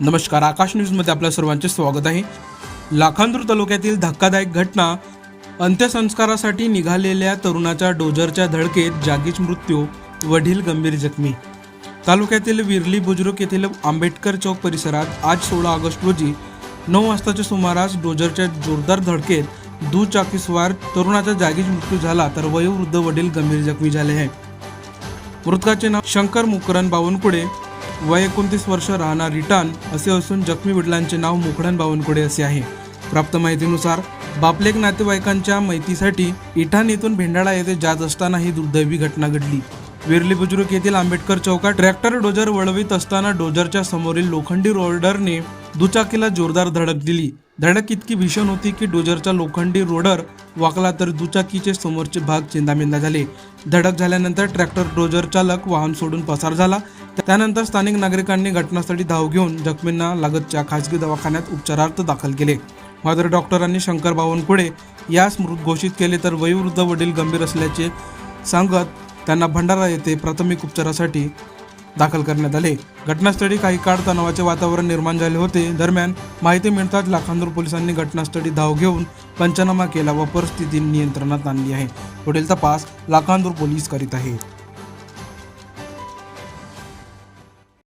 नमस्कार आकाश न्यूजमध्ये आपल्या सर्वांचे स्वागत आहे. लाखांदूर तालुक्यातील धक्कादायक घटना अंत्यसंस्कारासाठी निघालेल्या तरुणाच्या डोजरच्या धडकेत जागीच मृत्यू वडील गंभीर जखमी. तालुक्यातील विरली बुजुर्ग येथील आंबेडकर चौक परिसरात आज सोळा ऑगस्ट रोजी नऊ वाजताच्या सुमारास डोजरच्या जोरदार धडकेत दुचाकीस्वार तरुणाचा जागीच मृत्यू झाला तर वयोवृद्ध वडील गंभीर जखमी झाले आहे मृतकाचे नाव शंकर मुकरन बावनकुळे वय एकोणतीस वर्ष राहणार रिटान असे असून जखमी वडिलांचे नाव मुकडन बावनकुळे असे आहे. प्राप्त माहितीनुसार बापलेक नातेवाईकांच्या माहितीसाठी इठाण येथून भेंडाळा येथे जात असताना ही दुर्दैवी घटना घडली. विरली बुजुर्ग येथील आंबेडकर चौकात ट्रॅक्टर डोजर वळवित असताना डोजरच्या समोरील लोखंडी रोडरने दुचाकीला जोरदार धडक दिली. धडक इतकी भीषण होती की डोजरचा लोखंडी रोडर वाकला तर दुचाकीचे समोरचे भाग चिंदामिंदा झाले. धडक झाल्यानंतर ट्रॅक्टर डोजर चालक वाहन सोडून पसार झाला. त्यानंतर स्थानिक नागरिकांनी घटनास्थळी धाव घेऊन जखमींना लागतच्या खासगी दवाखान्यात उपचारार्थ दाखल केले. मात्र डॉक्टरांनी शंकर बावनकुळे यास मृत घोषित केले तर वयोवृद्ध वडील गंभीर असल्याचे सांगत त्यांना भंडारा येथे प्राथमिक उपचारासाठी दाखल करण्यात आले. घटनास्थळी काही काळ तणावाचे वातावरण निर्माण झाले होते. दरम्यान माहिती मिळताच लाखांदूर पोलिसांनी घटनास्थळी धाव घेऊन पंचनामा केला व परिस्थिती नियंत्रणात आणली आहे. पुढील तपास लाखांदूर पोलीस करीत आहेत.